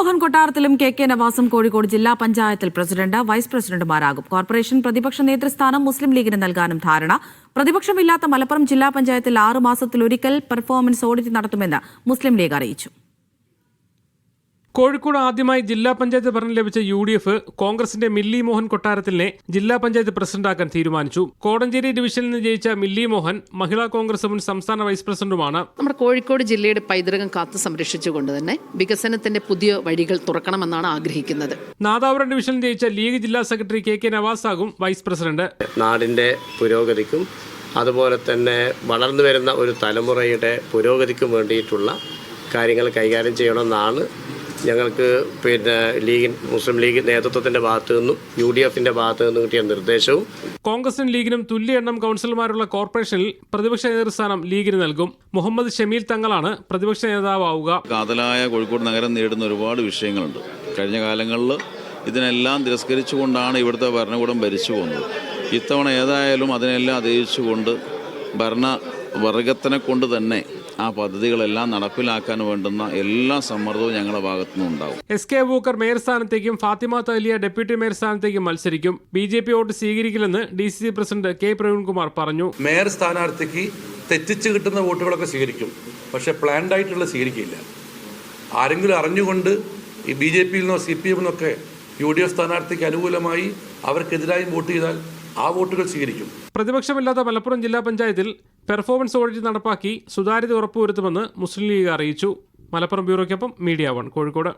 മോഹൻ കൊട്ടാരത്തിലും K K നവാസും കോഴിക്കോട് ജില്ലാ പഞ്ചായത്തിൽ പ്രസിഡന്റ് വൈസ് പ്രസിഡന്റുമാരാകും. കോർപ്പറേഷൻ പ്രതിപക്ഷ നേതൃസ്ഥാനം മുസ്ലിം ലീഗിന് നൽകാനും ധാരണ. പ്രതിപക്ഷമില്ലാത്ത മലപ്പുറം ജില്ലാ പഞ്ചായത്തിൽ ആറുമാസത്തിലൊരിക്കൽ പെർഫോമൻസ് ഓഡിറ്റ് നടത്തുമെന്ന് മുസ്ലിം ലീഗ് അറിയിച്ചു. കോഴിക്കോട് ആദ്യമായി ജില്ലാ പഞ്ചായത്ത് ഭരണം ലഭിച്ച യു ഡി എഫ് കോൺഗ്രസിന്റെ മില്ലി മോഹൻ കൊട്ടാരത്തിലിനെ ജില്ലാ പഞ്ചായത്ത് പ്രസിഡന്റാക്കാൻ തീരുമാനിച്ചു. കോടഞ്ചേരി ഡിവിഷനിൽ നിന്ന് ജയിച്ച മില്ലി മോഹൻ മഹിളാ കോൺഗ്രസ് മുൻ സംസ്ഥാന വൈസ് പ്രസിഡന്റുമാണ്. നമ്മുടെ കോഴിക്കോട് ജില്ലയുടെ പൈതൃകം കാത്തു സംരക്ഷിച്ചുകൊണ്ട് തന്നെ വികസനത്തിന്റെ പുതിയ വഴികൾ തുറക്കണമെന്നാണ് ആഗ്രഹിക്കുന്നത്. നാദാപുരം ഡിവിഷനിൽ ജയിച്ച ലീഗ് ജില്ലാ സെക്രട്ടറി കെ കെ നവാസാകും വൈസ് പ്രസിഡന്റ്. നാടിന്റെ പുരോഗതിക്കും അതുപോലെ തന്നെ വളർന്നു വരുന്ന ഒരു തലമുറയുടെ പുരോഗതിക്കും വേണ്ടിയിട്ടുള്ള കാര്യങ്ങൾ കൈകാര്യം ചെയ്യണമെന്നാണ് ഞങ്ങൾക്ക് പിന്നെ ലീഗ് മുസ്ലിം ലീഗ് നേതൃത്വത്തിന്റെ ഭാഗത്തു നിന്നും യു ഡി എഫിന്റെ ഭാഗത്തു നിന്നും കിട്ടിയ നിർദ്ദേശവും കോൺഗ്രസിനും ലീഗിനും തുല്യ എണ്ണം കൗൺസിലർമാരുള്ള കോർപ്പറേഷനിൽ പ്രതിപക്ഷ നേതൃസ്ഥാനം ലീഗിന് നൽകും. മുഹമ്മദ് ഷമീൽ തങ്ങളാണ് പ്രതിപക്ഷ നേതാവാവുക. കാതലായ കോഴിക്കോട് നഗരം നേരിടുന്ന ഒരുപാട് വിഷയങ്ങളുണ്ട്. കഴിഞ്ഞ കാലങ്ങളിൽ ഇതിനെല്ലാം തിരസ്കരിച്ചുകൊണ്ടാണ് ഇവിടുത്തെ ഭരണകൂടം ഭരിച്ചു പോകുന്നത്. ഇത്തവണ ഏതായാലും അതിനെല്ലാം അതിജീവിച്ചുകൊണ്ട് ഭരണ വർഗത്തിനെ കൊണ്ട് തന്നെ ആ പദ്ധതികളെല്ലാം നടപ്പിലാക്കാൻ വേണ്ടുന്ന എല്ലാ സമ്മർദ്ദവും ഞങ്ങളുടെ ഭാഗത്തു നിന്നുണ്ടാവും എസ് കെ ബൂക്കർ മേയർ സ്ഥാനത്തേക്കും ഫാത്തിമ തലിയ ഡെപ്യൂട്ടി മേയർ സ്ഥാനത്തേക്കും മത്സരിക്കും. B J P vote സ്വീകരിക്കില്ലെന്ന് D C C president K Praveenkumar പറഞ്ഞു. മേയർ സ്ഥാനാർത്ഥിക്ക് തെറ്റിച്ച് കിട്ടുന്ന വോട്ടുകളൊക്കെ സ്വീകരിക്കും. പക്ഷേ പ്ലാൻഡ് ആയിട്ടുള്ള സ്വീകരിക്കില്ല. ആരെങ്കിലും അറിഞ്ഞുകൊണ്ട് ഈ ബി ജെ പിയിൽ നിന്നോ സി പി എമ്മിൽ നിന്നൊക്കെ യു ഡി എഫ് സ്ഥാനാർത്ഥിക്ക് അനുകൂലമായി അവർക്കെതിരായും വോട്ട് ചെയ്താൽ ആ വോട്ടുകൾ സ്വീകരിക്കും. പ്രതിപക്ഷമില്ലാത്ത മലപ്പുറം ജില്ലാ പഞ്ചായത്തിൽ പെർഫോമൻസ് ഓഡിറ്റ് നടപ്പാക്കി സുതാര്യത ഉറപ്പുവരുത്തുമെന്ന് മുസ്ലിം ലീഗ് അറിയിച്ചു. മലപ്പുറം ബ്യൂറോയ്ക്കൊപ്പം മീഡിയ വൺ കോഴിക്കോട്.